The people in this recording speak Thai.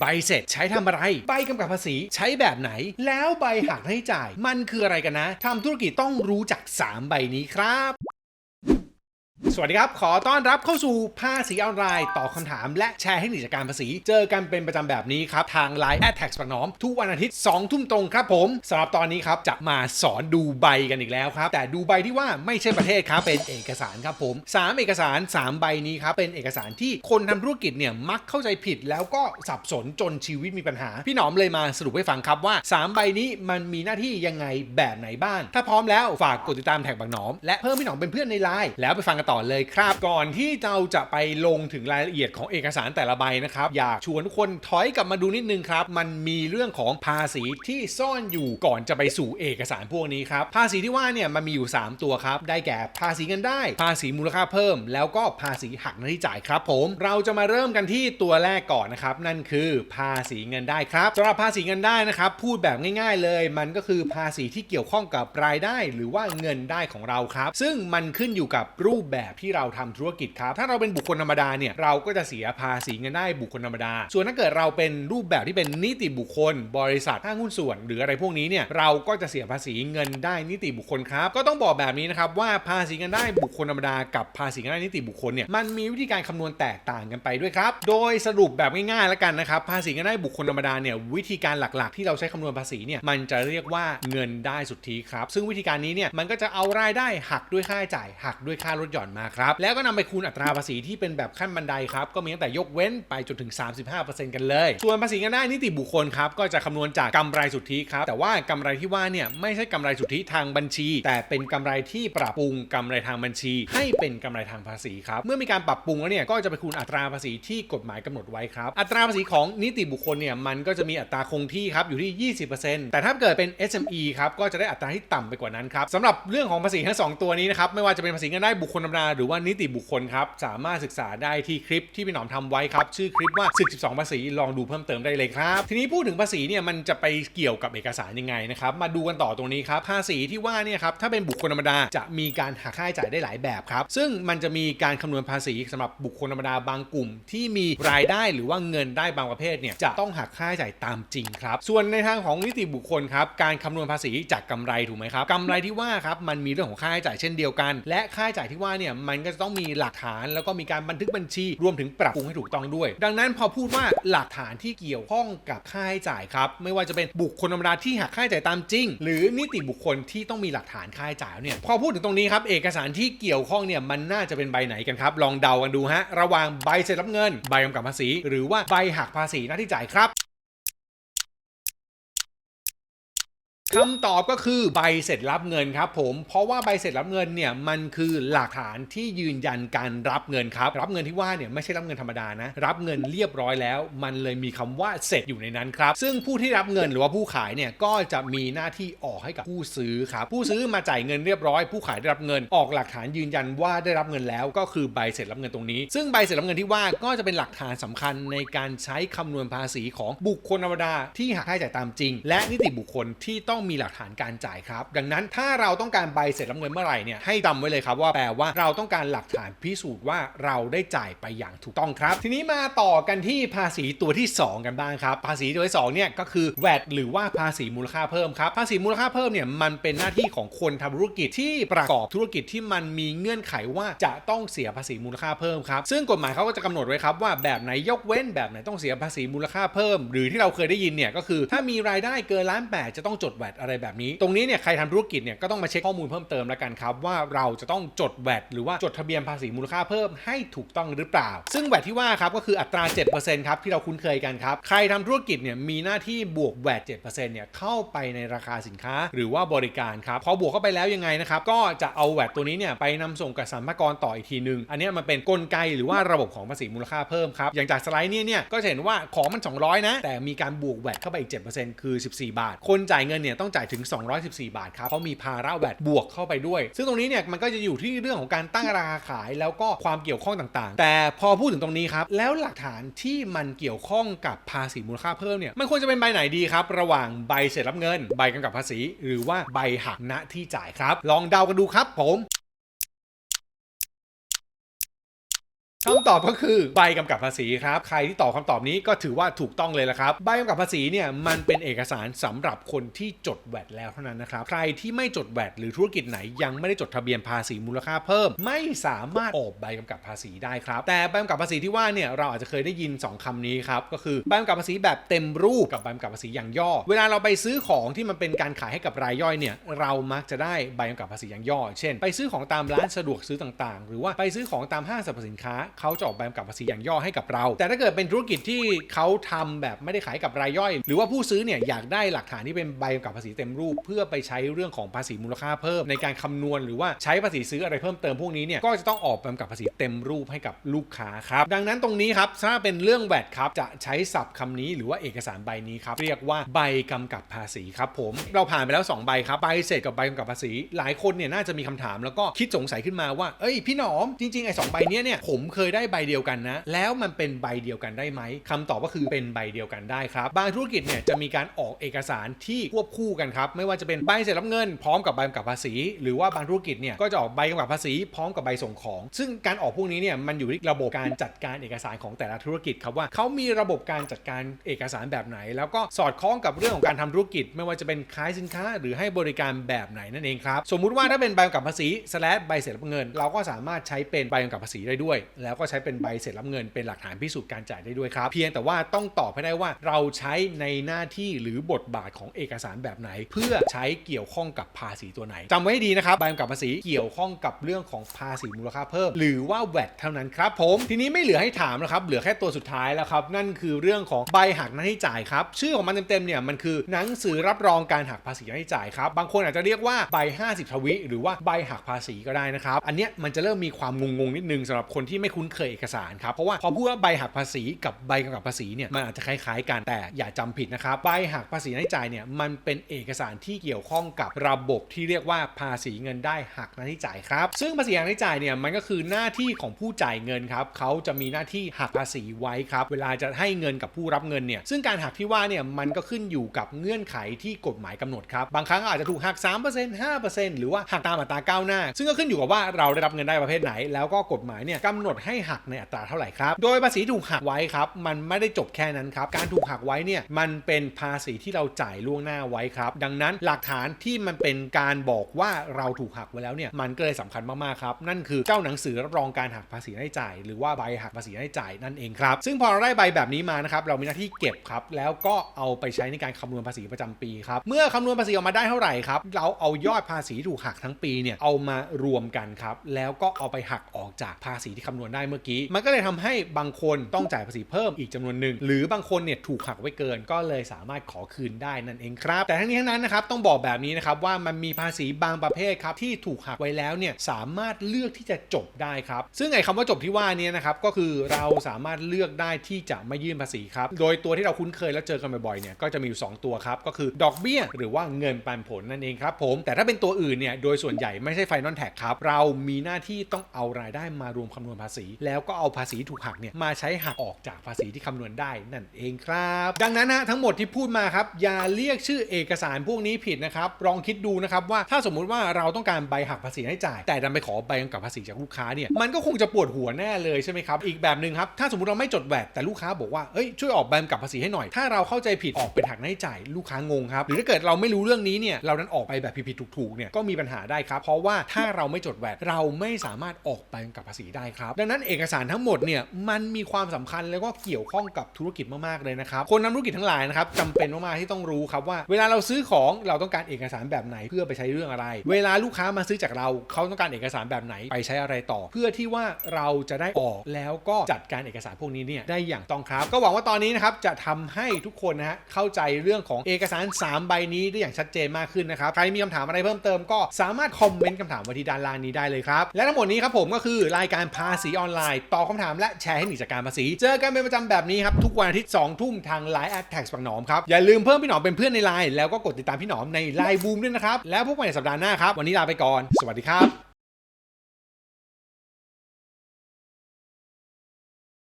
ใบเสร็จใช้ทำอะไร ใบกำกับภาษีใช้แบบไหน แล้วใบหักให้จ่าย มันคืออะไรกันนะทำธุรกิจต้องรู้จัก 3 ใบนี้ครับ สวัสดีครับ ขอต้อนรับเข้าสู่ภาษีออนไลน์ตอบคำถามและแชร์เทคนิคจากการภาษี เจอกันเป็นประจำแบบนี้ครับ ทาง Line แอดแท็กปักน้อม ทุกวันอาทิตย์ 2 ทุ่มตรงครับผมสำหรับตอนนี้ครับ จะมาสอนดูใบกันอีกแล้วครับ แต่ดูใบที่ว่าไม่ใช่ประเทศครับ เป็นเอกสารครับผม 3 เอกสาร 3 ใบนี้ครับ เป็นเอกสารที่คนทำธุรกิจเนี่ยมักเข้าใจผิด แล้วก็สับสนจนชีวิตมีปัญหา พี่หนอมเลยมาสรุปให้ฟังครับว่า 3 ใบนี้มันมีหน้าที่ยังไงแบบไหนบ้างถ้าพร้อมแล้วฝากกดติดตามแท็กบักหนอมและเพิ่มพี่หนอมเป็นเพื่อนในไลน์แล้วไปฟังกันต่อเลยครับ ก่อนที่เราจะไปลงถึงรายละเอียดของเอกสารแต่ละใบนะครับ อยากชวนทุกคนถอยกลับมาดูนิดนึงครับ มันมีเรื่องของภาษีที่ซ่อนอยู่ก่อนจะไปสู่เอกสารพวกนี้ครับ ภาษีที่ว่าเนี่ยมันมีอยู่ 3 ตัวครับ ได้แก่ภาษีเงินได้ ภาษีมูลค่าเพิ่ม แล้วก็ภาษีหักหน้าที่จ่ายครับ ผม เราจะมาเริ่มกันที่ตัวแรกก่อนนะครับ นั่นคือภาษีเงินได้ครับสำหรับภาษีเงินได้นะครับ พูดแบบง่าย ๆ เลย มันก็คือภาษีที่เกี่ยวข้องกับรายได้ หรือว่าเงินได้ของเราครับ ซึ่งมันขึ้นอยู่กับรูปแบบที่เราทำธุรกิจครับ ถ้าเราเป็นบุคคลธรรมดาเนี่ยเราก็จะเสียภาษีเงินได้บุคคลธรรมดา ส่วนถ้าเกิดเราเป็นรูปแบบที่เป็นนิติบุคคล บริษัทห้างหุ้นส่วน หรืออะไรพวกนี้เนี่ยเราก็จะเสียภาษีเงินได้นิติบุคคลครับ ก็ต้องบอกแบบนี้นะครับว่าภาษีเงินได้บุคคลธรรมดากับภาษีเงินได้นิติบุคคลเนี่ยมันมีวิธีการคำนวณแตกต่างกันไปด้วยครับ โดยสรุปแบบง่ายๆแล้วกันนะครับภาษีเงินได้บุคคลธรรมดาเนี่ยวิธีการหลักๆ ที่เราใช้คำนวณภาษีเนี่ยมันจะเรียกว่าเงินได้สุทธิครับ ซึ่งวิธีการนี้เนี่ยมันก็จะเอารายได้หักด้วยค่าใช้จ่ายหักด้วยค่าลดหย่อนมาครับ แล้วก็นำไปคูณอัตราภาษีที่เป็นแบบขั้นบันไดครับ ก็มีตั้งแต่ยกเว้นไปจนถึง 35%กันเลย ส่วนภาษีเงินได้นิติบุคคลครับ ก็จะคำนวณจากกำไรสุทธิครับ แต่ว่ากำไรที่ว่าเนี่ยไม่ใช่กำไรสุทธิทางบัญชี แต่เป็นกำไรที่ปรับปรุงกำไรทางบัญชี ให้เป็นกำไรทางภาษีครับ เมื่อมีการปรับปรุงแล้วเนี่ยก็จะไปคูณอัตราภาษีที่กฎหมายกำหนดไว้ครับ อัตราภาษีของนิติบุคคลเนี่ยมันก็จะมีอัตราคงที่ครับอยู่ที่ 20%แต่ถ้าเกิดเป็น SME ครับก็จะได้อัตราที่ต่ำไปกว่านั้นครับสำหรับเรื่องของภาษีทั้งสองตัวนี้นะครับไม่ว่าจะเป็นภาษีเงินได้บุคคลธรรมดาหรือว่านิติบุคคลครับสามารถศึกษาได้ที่คลิปที่พี่หนอมทำไว้ครับชื่อคลิปว่าศึก 12 ภาษีลองดูเพิ่มเติมได้เลยครับ ทีนี้พูดถึงภาษีเนี่ยมันจะไปเกี่ยวกับเอกสารยังไงนะครับมาดูกันต่อตรงนี้ครับภาษีที่ว่าเนี่ยครับถ้าเป็นบุคคลธรรมดาจะมีการหักค่าใช้จ่ายได้หลายแบบครับซึ่งมันจะมีการคำนวณภาษีสำหรับบุคคลธรรมดาบางกลุ่ม ที่มีรายได้หรือว่าเงินได้บางประเภทเนี่ยจะต้องหักค่าใช้จ่ายตามจริงครับส่วนในทางของนิติบุคคลครับการคำนวณภาษีจากกำไรถูกไหมครับกำไรที่ว่าครับมันมีเรื่องของค่าใช้จ่ายเช่นเดียวกัน และค่าใช้จ่ายที่ว่าเนี่ยมันก็จะต้องมีหลักฐานแล้วก็มีการบันทึกบัญชีรวมถึงปรับปรุงให้ถูกต้องด้วย ดังนั้นพอพูดว่าหลักฐานที่เกี่ยวข้องกับค่าใช้จ่ายครับไม่ว่าจะเป็นบุคคลธรรมดาที่หักค่าใช้จ่ายตามจริง หรือนิติบุคคลที่ต้องมีหลักฐานค่าใช้จ่ายเนี่ยพอพูดถึงตรงนี้ครับเอกสารที่เกี่ยวข้องเนี่ยมันน่าจะเป็นใบไหนกันครับลองเดากันดูฮะระหว่างใบเสร็จรับเงิน ใบกำกับภาษี หรือว่าใบหักภาษีหน้าที่จ่ายครับ คำตอบก็คือใบเสร็จรับเงินครับผมเพราะว่าใบเสร็จรับเงินเนี่ยมันคือหลักฐานที่ยืนยันการรับเงินครับ รับเงินที่ว่าเนี่ยไม่ใช่รับเงินธรรมดานะ รับเงินเรียบร้อยแล้ว มันเลยมีคำว่าเสร็จอยู่ในนั้นครับ ซึ่งผู้ที่รับเงินหรือว่าผู้ขายเนี่ยก็จะมีหน้าที่ออกให้กับผู้ซื้อครับผู้ซื้อมาจ่ายเงินเรียบร้อย ผู้ขายได้รับเงินออกหลักฐานยืนยันว่าได้รับเงินแล้ว ก็คือใบเสร็จรับเงินตรงนี้ ซึ่งใบเสร็จรับเงินที่ว่าก็จะเป็นหลักฐานสำคัญในการใช้คำนวณภาษีของบุคคลธรรมดาที่หักค่าใช้จ่ายตามจริง และนิติบุคคลที่ต้องมีหลักฐานการจ่ายครับ ดังนั้นถ้าเราต้องการใบเสร็จรับเงินเมื่อไหร่เนี่ยให้จำไว้เลยครับว่าแปลว่าเราต้องการหลักฐานพิสูจน์ว่าเราได้จ่ายไปอย่างถูกต้องครับ ทีนี้มาต่อกันที่ภาษีตัวที่ 2 กันบ้างครับ ภาษีตัวที่2เนี่ยก็คือ VAT หรือว่าภาษีมูลค่าเพิ่มครับภาษีมูลค่าเพิ่มเนี่ยมันเป็นหน้าที่ของคนทำธุรกิจที่ประกอบธุรกิจที่มันมีเงื่อนไขว่าจะต้องเสียภาษีมูลค่าเพิ่มครับซึ่งกฎหมายเขาก็จะกำหนดไว้ครับว่าแบบไหนยกเว้นแบบไหนต้องเสียภาษีมูลค่าเพิ่ม หรือที่เราเคยได้ยินเนี่ยก็คือ ถ้ามีรายได้เกินล้านแปดจะต้องจดอะไรแบบนี้ ตรงนี้เนี่ยใครทำธุรกิจเนี่ยก็ต้องมาเช็คข้อมูลเพิ่มเติมแล้วกันครับว่าเราจะต้องจดแวดหรือว่าจดทะเบียนภาษีมูลค่าเพิ่มให้ถูกต้องหรือเปล่า ซึ่งแวดที่ว่าครับก็คืออัตรา7%ครับที่เราคุ้นเคยกันครับใครทำธุรกิจเนี่ยมีหน้าที่บวกแวด7%เนี่ยเข้าไปในราคาสินค้าหรือว่าบริการครับพอบวกเข้าไปแล้วยังไงนะครับก็จะเอาแวดตัวนี้เนี่ยไปนำส่งกับสรรพากรต่ออีกทีนึง อันนี้มันเป็นกลไกหรือว่าระบบของภาษีมูลค่าเพิ่มครับ อย่างจากสไลด์นี้เนี่ยก็จะเห็นว่าของมัน 200 นะ แต่มีการบวกแวดเข้าไปอีก 7%คือ 14 บาท คนจ่ายเงินเนี่ยต้อง้องจ่ายถึง 214 บาทครับเขามีภาระแวดบวกเข้าไปด้วย ซึ่งตรงนี้เนี่ยมันก็จะอยู่ที่เรื่องของการตั้งราคาขายแล้วก็ความเกี่ยวข้องต่างๆ แต่พอพูดถึงตรงนี้ครับ แล้วหลักฐานที่มันเกี่ยวข้องกับภาษีมูลค่าเพิ่มเนี่ยมันควรจะเป็นใบไหนดีครับ ระหว่างใบเสร็จรับเงิน ใบกำกับภาษี หรือว่าใบหักณที่จ่ายครับ ลองเดากันดูครับผม คำตอบก็คือใบกำกับภาษีครับ ใครที่ตอบคำตอบนี้ก็ถือว่าถูกต้องเลยละครับ ใบกำกับภาษีเนี่ยมันเป็นเอกสารสำหรับคนที่จดแวดแล้วเท่านั้นนะครับ ใครที่ไม่จดแวดหรือธุรกิจไหนยังไม่ได้จดทะเบียนภาษีมูลค่าเพิ่ม ไม่สามารถออกใบกำกับภาษีได้ครับ แต่ใบกำกับภาษีที่ว่าเนี่ยเราอาจจะเคยได้ยิน 2คำนี้ครับก็คือใบกำกับภาษีแบบเต็มรูปกับใบกำกับภาษีอย่างย่อ เวลาเราไปซื้อของที่มันเป็นการขายให้กับรายย่อยเนี่ยเรามักจะได้ใบกำกับภาษีอย่างย่อ เช่น ไปซื้อของตามร้านสะดวกซื้อต่างๆ หรือว่าไปซื้อของตามห้างสรรพสินค้าเขาจะออกใบกำกับภาษีอย่างย่อให้กับเรา แต่ถ้าเกิดเป็นธุรกิจที่เขาทำแบบไม่ได้ขายกับรายย่อย หรือว่าผู้ซื้อเนี่ยอยากได้หลักฐานที่เป็นใบกำกับภาษีเต็มรูป เพื่อไปใช้เรื่องของภาษีมูลค่าเพิ่มในการคำนวณ หรือว่าใช้ภาษีซื้ออะไรเพิ่มเติมพวกนี้เนี่ยก็จะต้องออกใบกำกับภาษีเต็มรูปให้กับลูกค้าครับดังนั้นตรงนี้ครับถ้าเป็นเรื่องแวดครับจะใช้ศัพท์คำนี้หรือว่าเอกสารใบนี้ครับเรียกว่าใบกำกับภาษีครับผมเราผ่านไปแล้ว 2 ใบครับใบเสร็จกับใบกำกับภาษี หลายคนเนี่ยน่าจะมีคำถามแล้วก็คิดสงสัยขึ้นมาว่าเอ้ยพี่หนอมจริงๆไอ้สองใบเนี้ยเนี่ยผมเคยยได้ใบเดียวกันนะ แล้วมันเป็นใบเดียวกันได้ไหมคำตอบก็คือเป็นใบเดียวกันได้ครับ บางธุรกิจเนี่ยจะมีการออกเอกสารที่ควบคู่กันครับ ไม่ว่าจะเป็นใบเสร็จรับเงินพร้อมกับใบกำกับภาษี หรือว่าบางธุรกิจเนี่ยก็จะออกใบกำกับภาษีพร้อมกับใบส่งของ ซึ่งการออกพวกนี้เนี่ยมันอยู่ที่ระบบการจัดการเอกสารของแต่ละธุรกิจครับว่าเขามีระบบการจัดการเอกสารแบบไหน แล้วก็สอดคล้องกับเรื่องของการทำธุรกิจ ไม่ว่าจะเป็นขายสินค้า หรือให้บริการแบบไหนนั่นเองครับสมมุติว่าถ้าเป็นใบกำกับภาษีสแลใบเสร็จรับเงิน เราก็สามารถใช้เป็นใบกำกับภาษีได้ด้วยแล้วก็ใช้เป็นใบเสร็จรับเงินเป็นหลักฐานพิสูจน์การจ่ายได้ด้วยครับ เพียงแต่ว่าต้องตอบให้ได้ว่าเราใช้ในหน้าที่หรือบทบาทของเอกสารแบบไหน เพื่อใช้เกี่ยวข้องกับภาษีตัวไหนจำไว้ให้ดีนะครับใบกำกับภาษีเกี่ยวข้องกับเรื่องของภาษีมูลค่าเพิ่ม หรือว่าแวดเท่านั้นครับผมทีนี้ไม่เหลือให้ถามแล้วครับเหลือแค่ตัวสุดท้ายแล้วครับนั่นคือเรื่องของใบหักหน้าที่จ่ายครับชื่อของมันเต็มๆเนี่ยมันคือหนังสือรับรองการหักภาษีหน้าที่จ่ายครับบางคนอาจจะเรียกว่าใบ 50 ทวิหรือว่าใบหักภาษีก็ได้นะครับอันเนี้ยมันจะเริ่มมีความงงๆนิดนึงสำหรับคนที่ไม่คุ้นเคยเอกสารครับ เพราะว่าพอพูดว่าใบหักภาษีกับใบกำกับภาษีเนี่ยมันอาจจะคล้ายๆกันแต่อย่าจำผิดนะครับใบหักภาษีหน้าที่จ่ายเนี่ยมันเป็นเอกสารที่เกี่ยวข้องกับระบบที่เรียกว่าภาษีเงินได้หักหน้าที่จ่ายครับ ซึ่งภาษีหักหน้าที่จ่ายเนี่ยมันก็คือหน้าที่ของผู้จ่ายเงินครับเขาจะมีหน้าที่หักภาษีไว้ครับ เวลาจะให้เงินกับผู้รับเงินเนี่ยซึ่งการหักที่ว่าเนี่ยมันก็ขึ้นอยู่กับเงื่อนไขที่กฎหมายกำหนดครับบางครั้งอาจจะถูกหัก 3% 5%หรือว่าหักตามอัตราก้าวหน้า ซึ่งก็ขึ้นอยู่กับว่าเราได้รับเงินได้ประเภทไหน แล้วก็กฎหมายเนี่ยกำหนดให้หักในอัตราเท่าไหร่ครับ โดยภาษีถูกหักไว้ครับ มันไม่ได้จบแค่นั้นครับ การถูกหักไว้เนี่ยมันเป็นภาษีที่เราจ่ายล่วงหน้าไว้ครับ ดังนั้นหลักฐานที่มันเป็นการบอกว่าเราถูกหักไว้แล้วเนี่ยมันก็เลยสำคัญมากๆครับนั่นคือเจ้าหนังสือรับรองการหักภาษีรายจ่าย หรือว่าใบหักภาษีรายจ่ายนั่นเองครับซึ่งพอเราได้ใบแบบนี้มานะครับเรามีหน้าที่เก็บครับแล้วก็เอาไปใช้ในการคำนวณภาษีประจำปีครับเมื่อคำนวณภาษีออกมาได้เท่าไหร่ครับเราเอายอดภาษีถูกหักทั้งปีเนี่ยเอามารวมกันครับแล้วก็เอาไปหักออกจากภาษีที่คำนวณได้เมื่อกี้ มันก็เลยทำให้บางคนต้องจ่ายภาษีเพิ่มอีกจำนวนหนึ่ง หรือบางคนเนี่ยถูกหักไว้เกิน ก็เลยสามารถขอคืนได้นั่นเองครับ แต่ทั้งนี้ทั้งนั้นนะครับต้องบอกแบบนี้นะครับว่ามันมีภาษีบางประเภทครับที่ถูกหักไว้แล้วเนี่ยสามารถเลือกที่จะจบได้ครับ ซึ่งไอ้คำว่าจบที่ว่านี้นะครับก็คือเราสามารถเลือกได้ที่จะไม่ยื่นภาษีครับ โดยตัวที่เราคุ้นเคยแล้วเจอกันบ่อยๆเนี่ยก็จะมีอยู่ 2 ตัวครับ ก็คือดอกเบี้ยหรือว่าเงินปันผลนั่นเองครับผม แต่ถ้าเป็นตัวอื่นเนี่ยโดยส่วนใหญ่ไม่ใช่ไฟนอลแท็กครับ เรามีหน้าที่ต้องเอารายได้มารวมคำนวณภาษีแล้วก็เอาภาษีถูกหักเนี่ยมาใช้หักออกจากภาษีที่คำนวณได้นั่นเองครับ ดังนั้นนะทั้งหมดที่พูดมาครับอย่าเรียกชื่อเอกสารพวกนี้ผิดนะครับลองคิดดูนะครับว่าถ้าสมมุติว่าเราต้องการใบหักภาษีให้จ่าย แต่ดันไปขอใบกำกับภาษีจากลูกค้าเนี่ยมันก็คงจะปวดหัวแน่เลยใช่ไหมครับอีกแบบหนึ่งครับถ้าสมมติเราไม่จดแวดแต่ลูกค้าบอกว่าเอ้ยช่วยออกใบกำกับภาษีให้หน่อย ถ้าเราเข้าใจผิดออกเป็นหักให้จ่ายลูกค้างงครับหรือถ้าเกิดเราไม่รู้เรื่องนี้เนี่ยเรานั้นออกไปแบบผิดๆถูกๆเนี่ยก็มีปัญหาได้ครับ เพราะว่าถ้าเราไม่จดแวดเราไม่สามารถออกใบกำกับภาษีได้ครับดังนั้นั้นเอกสารทั้งหมดเนี่ยมันมีความสำคัญแล้วก็เกี่ยวข้องกับธุรกิจมากๆเลยนะครับคนนำธุรกิจทั้งหลายนะครับจำเป็นมากๆที่ต้องรู้ครับว่า เวลาเราซื้อของเราต้องการเอกสารแบบไหนเพื่อไปใช้เรื่องอะไร เวลาลูกค้ามาซื้อจากเราเขาต้องการเอกสารแบบไหนไปใช้อะไรต่อ เพื่อที่ว่าเราจะได้ออกแล้วก็จัดการเอกสารพวกนี้เนี่ยได้อย่างต้องครับ ก็หวังว่าตอนนี้นะครับจะทำให้ทุกคนนะฮะเข้าใจเรื่องของเอกสาร 3 ใบนี้ได้อย่างชัดเจนมากขึ้นนะครับใครมีคำถามอะไรเพิ่มเติมก็สามารถคอมเมนต์คำถามไว้ที่ด้านล่างนี้ได้เลยครับและทั้งหมดนี้ครับผมก็คือรายการภาษีออนไลน์ตอบคำถามและแชร์ให้หนีจากการภาษี เจอกันเป็นประจำแบบนี้ครับทุกวันอาทิตย์2ทุ่มทางไลน์แอดแท็กปังหนอมครับอย่าลืมเพิ่มพี่หนอมเป็นเพื่อนในไลน์แล้วก็กดติดตามพี่หนอมในไลน์บูมด้วยนะครับแล้วพบกันในสัปดาห์หน้าครับวันนี้ลาไปก่อน สวัสดีครับ